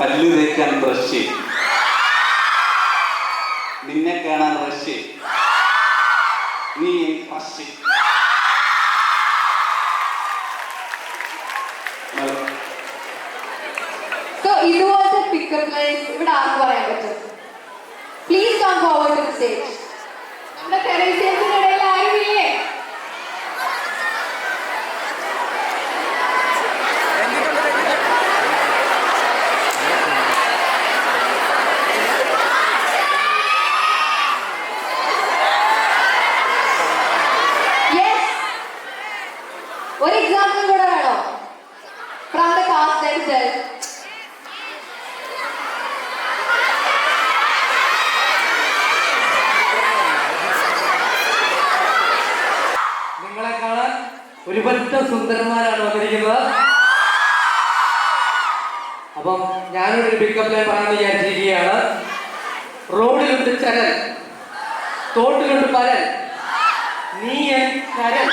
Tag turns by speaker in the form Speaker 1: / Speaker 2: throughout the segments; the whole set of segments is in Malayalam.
Speaker 1: പല്ല് തേക്കാൻ ബ്രഷ് നിന്നെ കാണാൻ റഷ് നീ
Speaker 2: ലൈൻസ് ഇവിടെ ആർക്ക് പറയാൻ പറ്റും? Please come forward to stage നമ്മുടെ തെരേസ്യൻസിന്റെ ഇടയിൽ ആരുമില്ലേ?
Speaker 3: പറ്റം സുന്ദരന്മാരാണ് വന്നിരിക്കുന്നത്. അപ്പം ഞാനൊരു പിക്കപ്പ് ലൈൻ പറയാൻ വിചാരിച്ചിരിക്കുകയാണ്. റോഡിലുണ്ട് ചരൽ തോട്ടിലുണ്ട് പരൽ നീ എൻ കരൽ.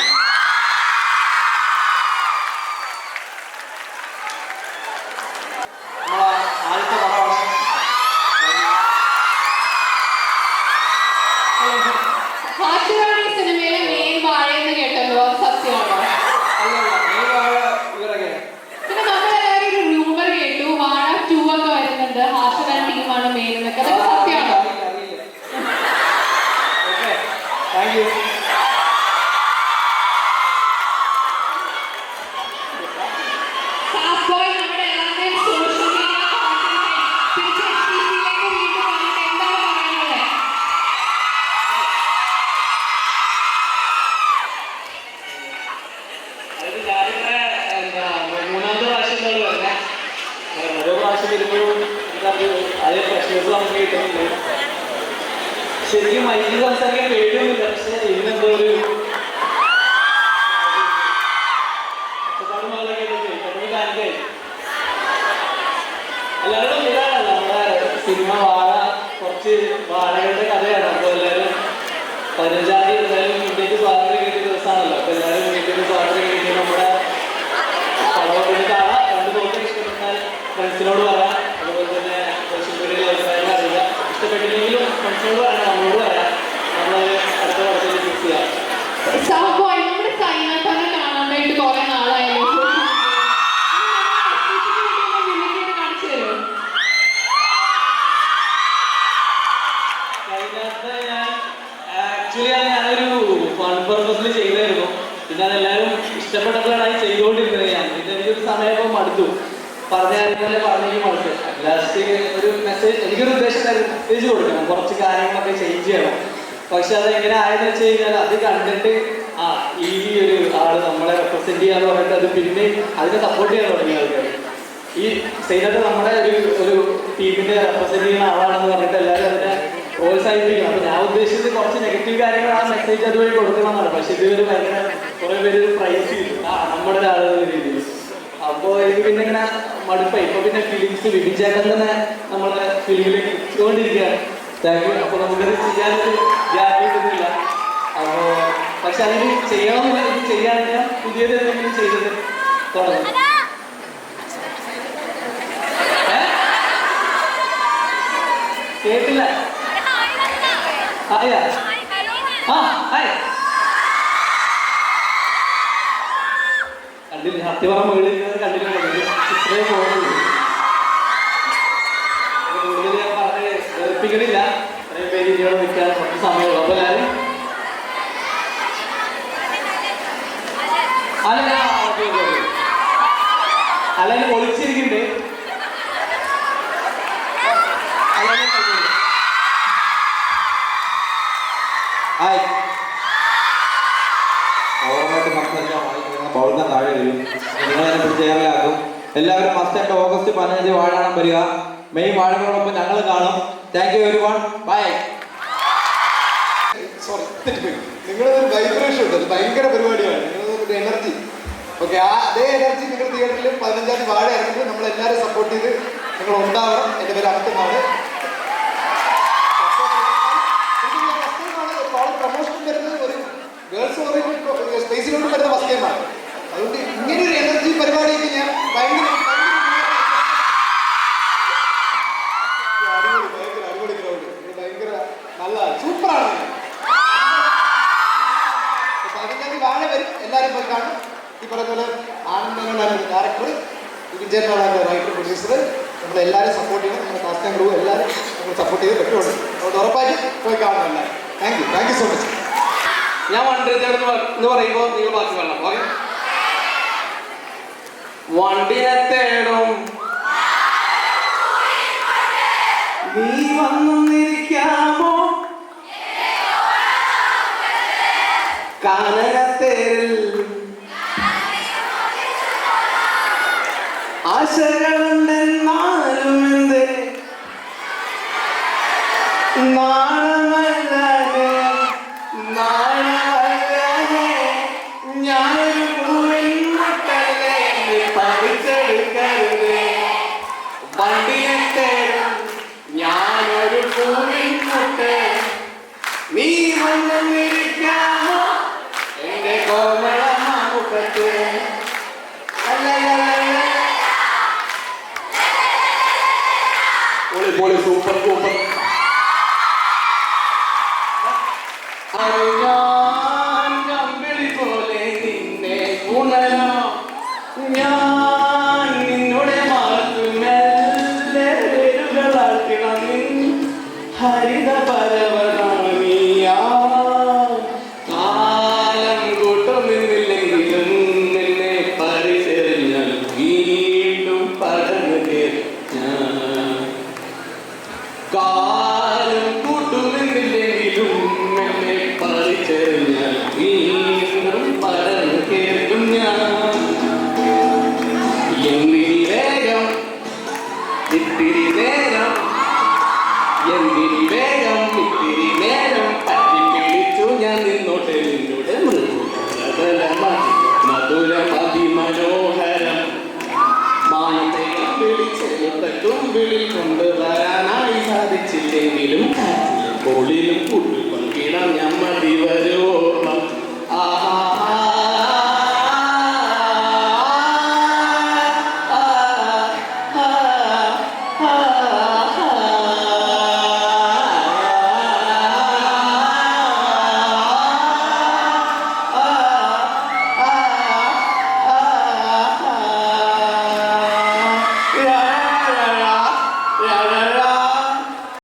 Speaker 2: അതേ
Speaker 1: പ്രശ്നങ്ങൾ നമുക്ക് കിട്ടുന്നുണ്ട് ശരിക്കും മൈക്കിൽ സംസാരിക്കാൻ പേടിയൊന്നുമില്ല പക്ഷെ ഇന്നെന്തോ ഒരു സിനിമ വാഴ കുറച്ച് വാഴകളുടെ കഥയാണ് അപ്പോൾ എല്ലാവരും പതിനഞ്ചാം തീയതി എന്തായാലും ഇന്ത്യയ്ക്ക് സ്വാതന്ത്ര്യം കിട്ടിയ ദിവസമാണല്ലോ അപ്പൊ എല്ലാവരും ഇന്ത്യയ്ക്ക് സ്വാതന്ത്ര്യം കിട്ടിയ നമ്മുടെ സമയം മടുത്തു. പറഞ്ഞ പറഞ്ഞു മടുത്തു. ലാസ്റ്റ് ഒരു മെസ്സേജ് എനിക്കൊരു ഉദ്ദേശം മെസ്സേജ് കൊടുക്കണം. കുറച്ച് കാര്യങ്ങളൊക്കെ ചേഞ്ച് ചെയ്യണം. പക്ഷെ അത് എങ്ങനെ ആയെന്ന് വെച്ച് കഴിഞ്ഞാൽ അത് കണ്ടിട്ട് ആ ഈ ഒരു ആൾ നമ്മളെ റെപ്രസെന്റ് ചെയ്യാന്ന് പറഞ്ഞിട്ട് അത് പിന്നെ അതിനെ സപ്പോർട്ട് ചെയ്യാൻ തുടങ്ങി ആൾക്കാർ ഈ സൈനത്ത് നമ്മുടെ ഒരു ഒരു ടീമിന്റെ റെപ്രസെന്റ് ചെയ്യുന്ന ആളാണെന്ന് പറഞ്ഞിട്ട് എല്ലാവരും അതിനെ പ്രോത്സാഹിപ്പിക്കണം. അപ്പൊ ഞാൻ ഉദ്ദേശിച്ചത് കുറച്ച് നെഗറ്റീവ് കാര്യങ്ങൾ ആ മെസ്സേജ് അതുവഴി കൊടുക്കണമെന്നാണ്. പക്ഷെ ഇതുവരെ ഭയങ്കര കുറെ പേര് പ്രൈസ് ചെയ്തു. ആ നമ്മുടെ ഒരാളെന്ന രീതിയിൽ. അപ്പോൾ എനിക്ക് പിന്നെ ഇങ്ങനെ മടുപ്പായി. ഇപ്പൊ പിന്നെ ഫിലിംസ് വിഭിചേട്ടൻ തന്നെ നമ്മളെ ഫിലിമിലേക്ക് എത്തിക്കൊണ്ടിരിക്കുകയാണ് താങ്ക് യു അപ്പൊ നമുക്കത് ചെയ്യാനൊരു ഗ്യാപ്പ് അപ്പോ പക്ഷെ അതിന് ചെയ്യണമെന്നില്ല. ഇത് ചെയ്യാനില്ല പുതിയത് എന്തെങ്കിലും ചെയ്തത് തുടങ്ങും? കേട്ടില്ല. അറിയാ ആ. സത്യപറ മുകളിൽ കണ്ടിട്ടുണ്ടെങ്കിൽ ഇത്രയും പോകുന്നുള്ളൂ കൂടുതൽ ഞാൻ പറഞ്ഞ് ഏൽപ്പിക്കണില്ല ഇത്രയും പേര് കുറച്ച് സമയമുള്ളൂ. അപ്പോൾ എല്ലാവരും അല്ല അല്ല ഒളിച്ചിരിക്കുന്നുണ്ട്.
Speaker 4: ബൗൾക്കാൻ താഴെ വരും നിങ്ങളെ പിടിച്ച് ഏറലാക്കും എല്ലാവരും മസ്റ്റ് ആയിട്ട് ഓഗസ്റ്റ് പതിനഞ്ച് വാഴാണം വരിക. മെയ് വാഴകളോടൊപ്പം ഞങ്ങൾ കാണും. Thank you very one bye
Speaker 5: നിങ്ങളൊരു വൈബ്രേഷൻ ഉണ്ട്. ഭയങ്കര പരിപാടിയാണ്. നിങ്ങളുടെ എനർജി ഓക്കെ ആ അതേ എനർജി നിങ്ങൾ തിയേറ്ററിൽ പതിനഞ്ചാം തീയതി വാഴ ഇറങ്ങിയിട്ട് നമ്മൾ എല്ലാവരും സപ്പോർട്ട് ചെയ്ത് നിങ്ങൾ ഉണ്ടാവണം. എന്റെ പേര് അമിതമാണ് പ്രൊമോഷൻ വരുന്നത് ഒരു ഗേൾസ് സ്പേസിലോട്ട് വരുന്ന ഫസ്റ്റ് അതുകൊണ്ട് ഇങ്ങനെ ഒരു എനർജി പരിപാടിയൊക്കെ ഞാൻ ഭയങ്കര ഭയങ്കര പറയുന്ന പോലെ ഒരു ഡയറക്ടർ വിജയനാണ് റൈറ്റർ പ്രൊഡ്യൂസർ നമ്മളെല്ലാവരും സപ്പോർട്ട് ചെയ്യണം. നമ്മുടെ ടൈം ക്രൂ എല്ലാവരും നമ്മൾ സപ്പോർട്ട് ചെയ്ത് പറ്റുള്ളൂ. അതുകൊണ്ട് ഉറപ്പായിട്ടും പോയി കാണണം എല്ലാവരും. Thank you thank you so much
Speaker 3: ഞാൻ വണ്ടിയുടെ എന്ന് പറയുമ്പോൾ നിങ്ങൾ ബാക്കി വേണം ഓക്കെ വണ്ടിയെ തേടും. നീ വന്നിരിക്കാമോ? കാനകത്തേരിൽ ആശകളുണ്ടെന്നാലും എന്തേ നാണമല്ലാതെ നാണമല്ലാതെ ഞാനൊരു പൂവിൻ മുട്ടല്ലേ വണ്ടിയെ തേടും ഞാനൊരു പൂവിൻ നീ വന്നിരിക്കാമോ boleh boleh sumpah sumpah. Ayo. കോളിലും കൂട്ടുപങ്കിടാം ഞമ്മതി വരുവോളം ആഹാ